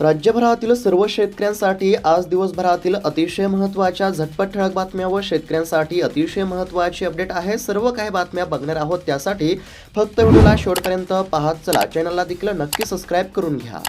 राज्यभरातील सर्व शेतकऱ्यांसाठी आज दिवसभरातील अतिशय महत्त्वाच्या झटपट ठळक बातम्या व शेतकऱ्यांसाठी अतिशय महत्त्वाची अपडेट आहे. सर्व काही बातम्या बघणार आहोत त्यासाठी फक्त व्हिडिओला शेवटपर्यंत पाहत चला. चॅनलला देखील नक्की सबस्क्राईब करून घ्या.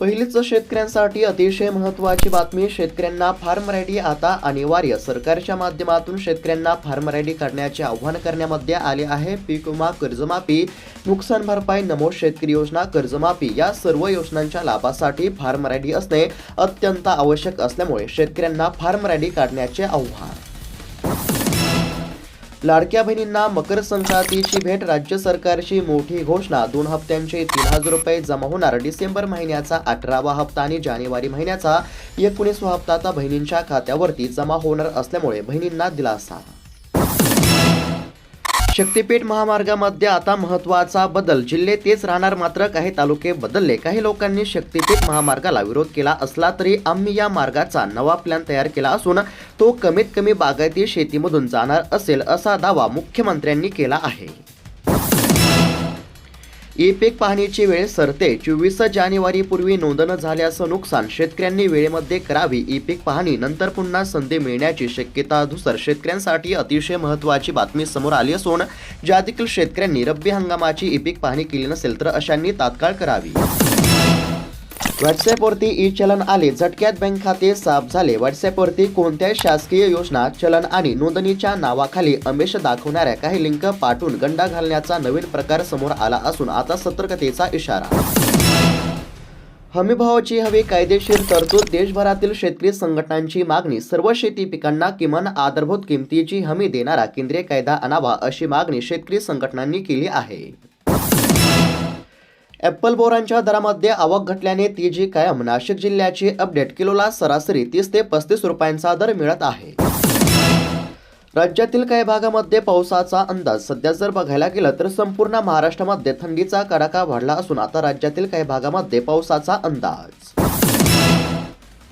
पहिलीच शेतकऱ्यांसाठी अतिशय महत्त्वाची बातमी शेतकऱ्यांना फार्म रेडी आता अनिवार्य. सरकारच्या माध्यमातून शेतकऱ्यांना फार्म रेडी करण्याचे आव्हान करण्यामध्ये आले आहे. पीक विमा कर्जमाफी नुकसान भरपाई नमो शेतकरी योजना कर्जमाफी या सर्व योजनांच्या लाभासाठी फार्म रेडी असणे अत्यंत आवश्यक असल्यामुळे शेतकऱ्यांना फार्म रेडी काढण्याचे आव्हान. लाडक्या बहिणींना मकर संक्रांतीची भेट राज्य सरकारची मोठी घोषणा. दोन हप्त्यांचे तीन हजार रुपये जमा होणार. डिसेंबर महिन्याचा अठरावा हप्ता आणि जानेवारी महिन्याचा एकोणीसवा हप्ता आता बहिणींच्या खात्यावरती जमा होणार असल्यामुळे बहिणींना दिलासा. शक्तीपीठ महामार्गामध्ये आता महत्त्वाचा बदल. जिल्हे तेच राहणार मात्र काही तालुके बदलले. काही लोकांनी शक्तीपीठ महामार्गाला विरोध केला असला तरी आम्ही या मार्गाचा नवा प्लॅन तयार केला असून तो कमीत कमी बागायती शेतीमधून जाणार असेल असा दावा मुख्यमंत्र्यांनी केला आहे. ई पीक पाहणीची वेळ सरते. चोवीस जानेवारीपूर्वी नोंदण झाल्याचं नुकसान शेतकऱ्यांनी वेळेमध्ये करावी. ई पीक पाहणी नंतर पुन्हा संधी मिळण्याची शक्यता धुसर शेतकऱ्यांसाठी अतिशय महत्त्वाची बातमी समोर आली असून ज्या देखील शेतकऱ्यांनी रब्बी हंगामाची ई पीक पाहणी केली नसेल तर अशांनी तात्काळ करावी. व्हॉट्सॲपवरती ई चलन आले झटक्यात बँक खाते साफ झाले. व्हॉट्सॲपवरती कोणत्याही शासकीय योजना चलन आणि नोंदणीच्या नावाखाली अमेश दाखवणाऱ्या काही लिंक पाठवून गंडा घालण्याचा नवीन प्रकार समोर आला असून आता सतर्कतेचा इशारा. हमीभावाची हवी कायदेशीर तरतूद देशभरातील शेतकरी संघटनांची मागणी सर्व शेती पिकांना किमान आधारभूत किमतीची हमी देणारा केंद्रीय कायदा आणावा अशी मागणी शेतकरी संघटनांनी केली आहे. ॲपल बोरांच्या दरामध्ये आवक घटल्याने ती जी कायम. नाशिक जिल्ह्याची अपडेट किलोला सरासरी तीस ते पस्तीस रुपयांचा दर मिळत आहे. राज्यातील काही भागामध्ये पावसाचा अंदाज. सध्या जर बघायला गेलं तर संपूर्ण महाराष्ट्रामध्ये थंडीचा कडाका वाढला असून आता राज्यातील काही भागामध्ये पावसाचा अंदाज.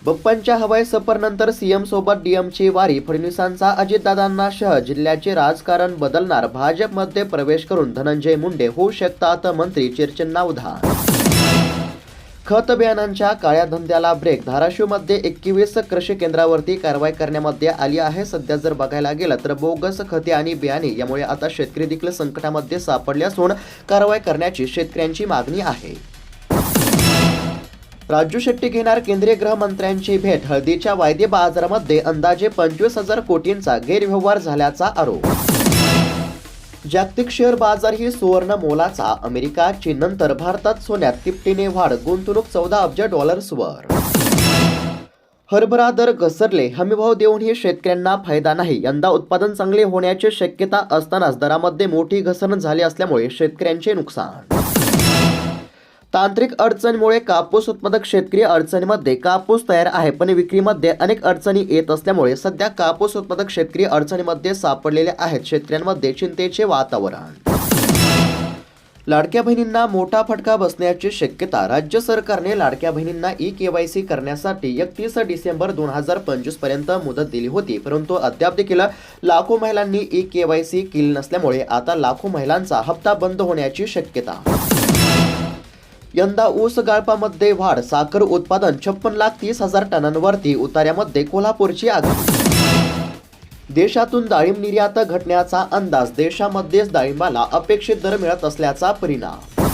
बप्पांच्या हवाई सफरनंतर सीएम सोबत डीएमची वारी. फडणवीसांचा अजितदादांना शह. जिल्ह्याचे राजकारण बदलणार. भाजपमध्ये प्रवेश करून धनंजय मुंडे. होऊ शकतात मंत्री चर्चेंना उधाण. खत बियाणांच्या काळ्या धंद्याला ब्रेक धाराशिवमध्ये एकवीस कृषी केंद्रावरती कारवाई करण्यामध्ये आली आहे. सध्या जर बघायला गेलं तर बोगस खते आणि बियाणे यामुळे आता शेतकरी देखील संकटामध्ये सापडले असून कारवाई करण्याची शेतकऱ्यांची मागणी आहे. राजू शेट्टी घेणार केंद्रीय गृहमंत्र्यांची भेट. हळदीच्या वायदे बाजारामध्ये अंदाजे पंचवीस हजार कोटींचा गैरव्यवहार झाल्याचा आरोप. जागतिक शेअर बाजार ही सुवर्ण मोलाचा अमेरिका चीननंतर भारतात सोन्यात तिपटीने वाढ गुंतवणूक चौदा अब्ज डॉलर्सवर. हरभरा दर घसरले हमीभाव देऊनही शेतकऱ्यांना फायदा नाही. यंदा उत्पादन चांगले होण्याची शक्यता असतानाच दरामध्ये मोठी घसरण झाली असल्यामुळे शेतकऱ्यांचे नुकसान. तांत्रिक अडचणीमुळे कापूस उत्पादक शेतकरी अडचणीमध्ये कापूस तयार आहे पण विक्रीमध्ये अनेक अडचणी येत असल्यामुळे सध्या कापूस उत्पादक शेतकरी अडचणीमध्ये सापडलेले आहेत. शेतकऱ्यांमध्ये चिंतेचे वातावरण. लाडक्या बहिणींना मोठा फटका बसण्याची शक्यता राज्य सरकारने लाडक्या बहिणींना ई के वाय सी करण्यासाठी एकतीस डिसेंबर दोन हजार पंचवीसपर्यंत मुदत दिली होती. परंतु अद्याप देखील लाखो महिलांनी ई के वाय सी केली नसल्यामुळे आता लाखो महिलांचा हप्ता बंद होण्याची शक्यता. यंदा ऊस गाळपामध्ये वाढ. साखर उत्पादन छप्पन लाख तीस हजार टनांवरती उतार्यामध्ये कोल्हापूरची आघाडी देशातून डाळिंब निर्यात घटण्याचा अंदाज. देशामध्येच डाळिंबाला अपेक्षित दर मिळत असल्याचा परिणाम.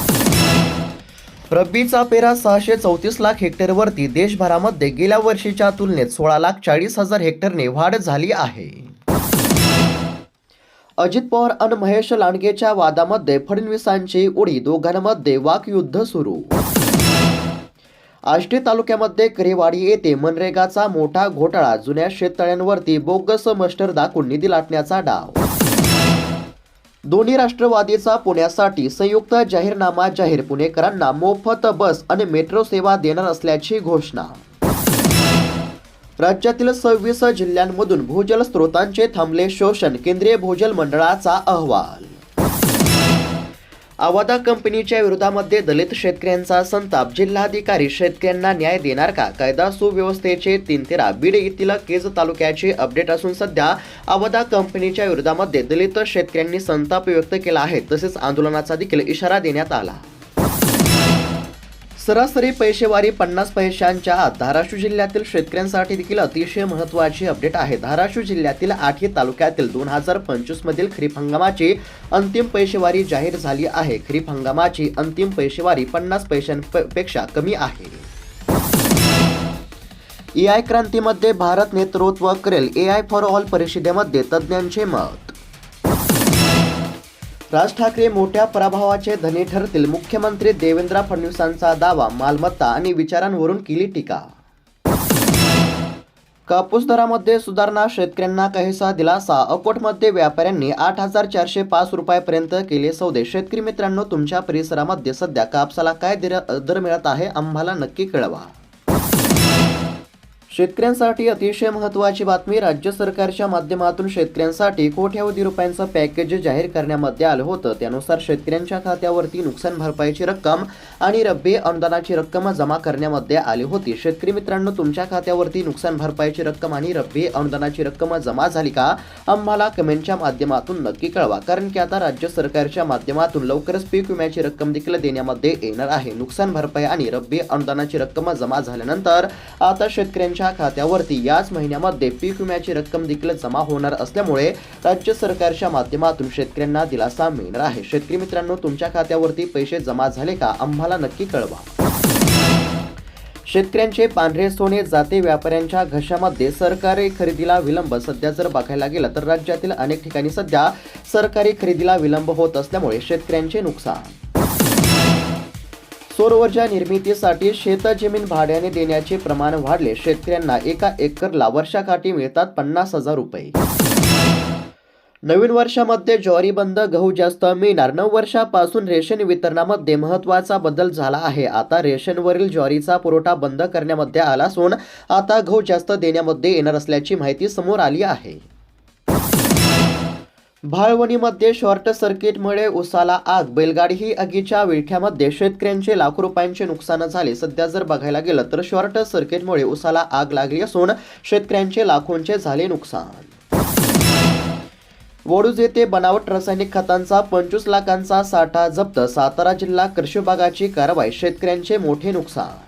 रब्बीचा पेरा सहाशे चौतीस लाख हेक्टरवरती देशभरामध्ये गेल्या वर्षीच्या तुलनेत सोळा लाख चाळीस हजार हेक्टरने वाढ झाली आहे. अजित पवार आणि महेश लांडगेच्या वादामध्ये फडणवीसांची उडी दोघांमध्ये वाकयुद्ध सुरू. आष्टी तालुक्यामध्ये करेवाडी येथे मनरेगाचा मोठा घोटाळा जुन्या शेततळ्यांवरती बोगस मस्टर दाखवून निधी लाटण्याचा डाव. दोन्ही राष्ट्रवादीचा पुण्यासाठी संयुक्त जाहीरनामा जाहीर पुणेकरांना मोफत बस आणि मेट्रो सेवा देणार असल्याची घोषणा. राज्यातील सव्वीस जिल्ह्यांमधून भूजल स्रोतांचे थांबले शोषण केंद्रीय भूजल मंडळाचा अहवाल. आवादा कंपनीच्या विरोधामध्ये दलित शेतकऱ्यांचा संताप. जिल्हाधिकारी शेतकऱ्यांना न्याय देणार का? कायदा सुव्यवस्थेचे तीन तेरा. बीड येथील केज तालुक्याचे अपडेट असून सध्या आवादा कंपनीच्या विरोधामध्ये दलित शेतकऱ्यांनी संताप व्यक्त केला आहे. तसेच आंदोलनाचा देखील इशारा देण्यात आला. सरासरी पैसेवारी पन्नास पैशांच्या आत धाराशिव जिल्ह्यातील शेतकऱ्यांसाठी देखील अतिशय महत्त्वाची अपडेट आहे. धाराशिव जिल्ह्यातील आठी तालुक्यातील दोन हजार पंचवीस मधील खरीप हंगामाची अंतिम पैसेवारी जाहीर झाली आहे. खरीप हंगामाची अंतिम पैसेवारी पन्नास पैशांपेक्षा कमी आहे. ए आय क्रांतीमध्ये भारत नेतृत्व करेल. ए आय फॉर ऑल परिषदेमध्ये तज्ज्ञांचे मत राज ठाकरे मोठ्या पराभवाचे धनी ठरतील. मुख्यमंत्री देवेंद्र फडणवीसांचा दावा मालमत्ता आणि विचारांवरून केली टीका. कापूस दरामध्ये सुधारणा शेतकऱ्यांना काहीसा दिलासा अकोटमध्ये व्यापाऱ्यांनी आठ हजार चारशे पाच रुपयापर्यंत केले सौदे. शेतकरी मित्रांनो तुमच्या परिसरामध्ये सध्या कापसाला काय दर दर मिळत आहे आम्हाला नक्की कळवा. शेतकऱ्यांसाठी अतिशय महत्त्वाची बातमी राज्य सरकारच्या माध्यमातून शेतकऱ्यांसाठी कोट्यावधी रुपयांचं पॅकेज जाहीर करण्यामध्ये आलं होतं? त्यानुसार शेतकऱ्यांच्या खात्यावरती नुकसान भरपाईची रक्कम आणि रब्बी अनुदानाची रक्कम जमा करण्यामध्ये आली होती. शेतकरी मित्रांनो तुमच्या खात्यावरती नुकसान भरपाईची रक्कम आणि रब्बी अनुदानाची रक्कम जमा झाली का? आम्हाला कमेंटच्या माध्यमातून नक्की कळवा. कारण की आता राज्य सरकारच्या माध्यमातून लवकरच पीक विम्याची रक्कम देखील देण्यामध्ये येणार आहे. नुकसान भरपाई आणि रब्बी अनुदानाची रक्कम जमा झाल्यानंतर आता शेतकऱ्यांच्या खात्यावरती याच महिन्यामध्ये पीक विम्याची रक्कम देखील जमा होणार असल्यामुळे राज्य सरकारच्या माध्यमातून शेतकऱ्यांना दिलासा मिळणार आहे. शेतकरी मित्रांनो तुमच्या खात्यावरती पैसे जमा झाले का? आम्हाला नक्की कळवा. शेतकऱ्यांचे पांढरे सोने जाते व्यापाऱ्यांच्या घशामध्ये सरकारी खरेदीला विलंब. सध्या जर बघायला गेलं तर राज्यातील अनेक ठिकाणी सध्या सरकारी खरेदीला विलंब होत असल्यामुळे शेतकऱ्यांचे नुकसान. सौर ऊर्जा निर्मितीसाठी शेतजमीन भाड्याने देण्याचे प्रमाण वाढले. शेतकऱ्यांना एका एकरला वर्षाकाठी मिळतात पन्नास हजार रुपये. नवीन वर्षामध्ये ज्वारी बंद गहू जास्त मिळणार. नऊ वर्षापासून रेशन वितरणामध्ये महत्त्वाचा बदल झाला आहे. आता रेशनवरील ज्वारीचा पुरवठा बंद करण्यामध्ये आला असून आता गहू जास्त देण्यामध्ये येणार असल्याची माहिती समोर आली आहे. भाळवणीमध्ये शॉर्ट सर्किटमुळे उसाला आग बैलगाडी ही आगीच्या विळख्यामध्ये. शेतकऱ्यांचे लाखो रुपयांचे नुकसान झाले. सध्या जर बघायला गेलं तर शॉर्ट सर्किटमुळे उसाला आग लागली असून शेतकऱ्यांचे लाखोंचे झाले नुकसान. वडूज येथे बनावट रासायनिक खतांचा पंचवीस लाखांचा साठा जप्त. सातारा जिल्हा कृषी विभागाची कारवाई. शेतकऱ्यांचे मोठे नुकसान.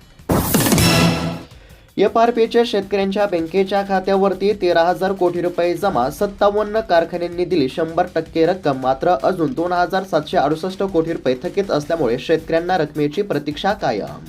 एफ आर पीच्या शेतकऱ्यांच्या बँकेच्या खात्यावरती तेरा हजार कोटी रुपये जमा सत्तावन्न कारखान्यांनी दिली शंभर टक्के रक्कम. मात्र अजून दोन हजार सातशे अडुसष्ट कोटी रुपये थकीत असल्यामुळे शेतकऱ्यांना रकमेची प्रतीक्षा कायम.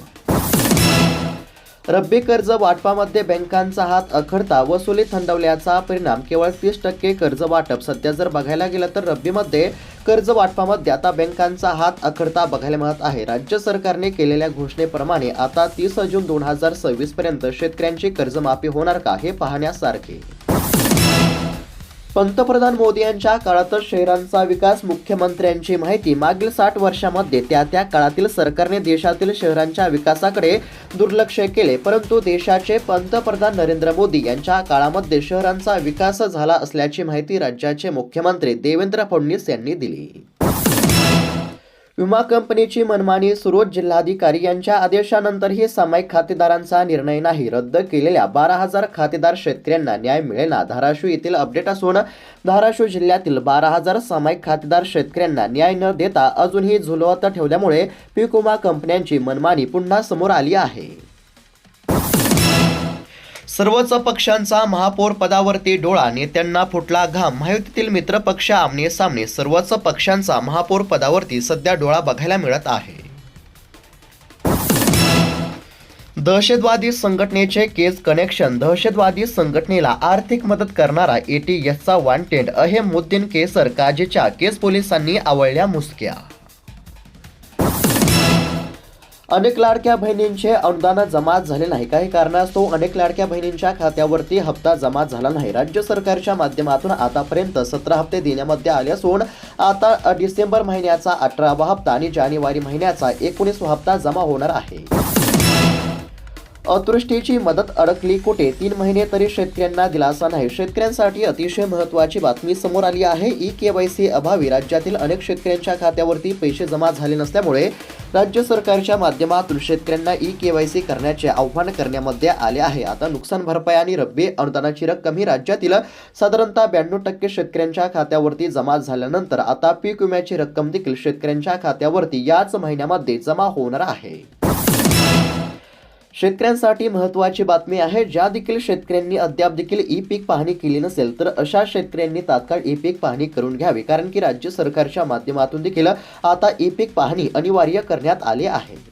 रब्बी कर्ज वाटपामध्ये बँकांचा हात अखडता वसुली थंडवल्याचा परिणाम केवळ तीस टक्के कर्ज वाटप. सध्या जर बघायला गेलं तर रब्बीमध्ये कर्ज वाटपामध्ये आता बँकांचा हात अखडता बघायला मिळत आहे. राज्य सरकारने केलेल्या घोषणेप्रमाणे आता तीस जून दोन हजार सव्वीस पर्यंत शेतकऱ्यांची कर्जमाफी होणार का हे पाहण्यासारखे. पंतप्रधान मोदी यांच्या काळातच शहरांचा विकास मुख्यमंत्र्यांची माहिती मागील साठ वर्षामध्ये त्या त्या काळातील सरकारने देशातील शहरांच्या विकासाकडे दुर्लक्ष केले. परंतु देशाचे पंतप्रधान नरेंद्र मोदी यांच्या काळामध्ये शहरांचा विकास झाला असल्याची माहिती राज्याचे मुख्यमंत्री देवेंद्र फडणवीस यांनी दिली. विमा कंपनीची मनमानी सुरोज जिल्हाधिकारी यांच्या आदेशानंतरही सामायिक खातेदारांचा निर्णय नाही. रद्द केलेल्या बारा हजार खातेदार शेतकऱ्यांना न्याय मिळेना. धाराशिव येथील अपडेट असून धाराशिव जिल्ह्यातील बारा हजार सामायिक खातेदार शेतकऱ्यांना न्याय न देता अजूनही झुलवत ठेवल्यामुळे पीक विमा कंपन्यांची मनमानी पुन्हा समोर आली आहे. सर्वच पक्षांचा महापौर पदावरती डोळा नेत्यांना फुटला घाम महायुतीतील मित्र पक्ष आमने सामने सर्वच पक्षांचा महापौर पदावरती सध्या डोळा बघायला मिळत आहे. दहशतवादी संघटनेचे केस कनेक्शन दहशतवादी संघटनेला आर्थिक मदत करणारा एटीएसचा वांटेड अहेमुद्दीन केसर काजेच्या केस पोलिसांनी आवळल्या मुसक्या. अनेक लाडक्या बहिणींचे अनुदान जमा झाले नाही. काही कारणास्तव अनेक लाडक्या बहिणींच्या खात्यावरती हप्ता जमा झाला नाही. राज्य सरकारच्या माध्यमातून आतापर्यंत सतरा हप्ते देण्यामध्ये आले असून आता डिसेंबर महिन्याचा अठरावा हप्ता आणि जानेवारी महिन्याचा एकोणीसवा हप्ता जमा होणार आहे. अतृष्टीची मदत अडकली कुठे? तीन महिने तरी शेतकऱ्यांना दिलासा नाही. शेतकऱ्यांसाठी अतिशय महत्त्वाची बातमी समोर आली आहे. ई के वाय सी अभावी राज्यातील अनेक शेतकऱ्यांच्या खात्यावरती पैसे जमा झाले नसल्यामुळे राज्य सरकारच्या माध्यमातून शेतकऱ्यांना ई के वाय सी करण्याचे आव्हान करण्यामध्ये आले आहे. आता नुकसान भरपाई आणि रब्बी अनुदानाची रक्कम ही राज्यातील साधारणतः ब्याण्णव टक्के शेतकऱ्यांच्या खात्यावरती जमा झाल्यानंतर आता पीक विम्याची रक्कम देखील शेतकऱ्यांच्या खात्यावरती याच महिन्यामध्ये जमा होणार आहे. शेतकऱ्यांसाठी महत्त्वाची बातमी आहे ज्या देखील शेतकऱ्यांनी अद्याप देखील ई पीक पाहणी केली नसेल तर अशा शेतकऱ्यांनी तात्काळ ई पीक पाहणी करून घ्यावी कारण की राज्य सरकारच्या माध्यमातून देखील आता ई पीक पाहणी अनिवार्य करण्यात आली आहे.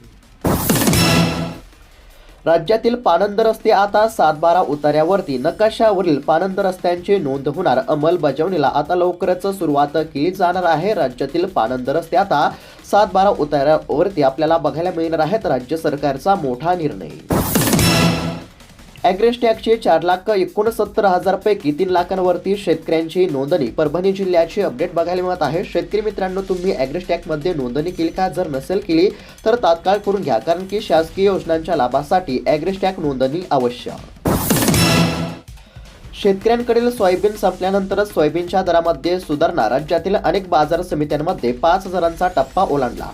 राज्यातील पानंद रस्ते आता सातबारा उतार्यावरती नकाशावरील पानंद रस्त्यांची नोंद होणार. अंमलबजावणीला आता लवकरच सुरुवात केली जाणार आहे. राज्यातील पानंद रस्ते आता सातबारा उतार्यावरती आपल्याला बघायला मिळणार आहेत. राज्य सरकारचा मोठा निर्णय. ॲग्रेस्टॅगचे चार लाख एकोणसत्तर हजारपैकी तीन लाखांवरती शेतकऱ्यांची नोंदणी. परभणी जिल्ह्याची अपडेट बघायला मिळत आहे. शेतकरी मित्रांनो तुम्ही ॲग्रेस्टॅगमध्ये नोंदणी केली का? जर नसेल केली तर तात्काळ करून घ्या कारण की शासकीय योजनांच्या लाभासाठी ॲग्रेस्टॅग नोंदणी आवश्यक. शेतकऱ्यांकडील सोयाबीन संपल्यानंतरच सोयाबीनच्या दरामध्ये सुधारणा. राज्यातील अनेक बाजार समित्यांमध्ये पाच हजारांचा टप्पा ओलांडला.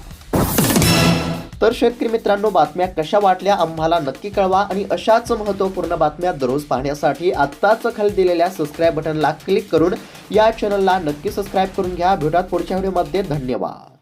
तर शेतकरी मित्रांनो बातम्या कशा वाटल्या आम्हाला नक्की कळवा आणि अशाच महत्त्वपूर्ण बातम्या दररोज पाहण्यासाठी आत्ताच खाली दिलेल्या सबस्क्राईब बटनला क्लिक करून या चॅनलला नक्की सबस्क्राईब करून घ्या. भेटात पुढच्या व्हिडिओमध्ये धन्यवाद.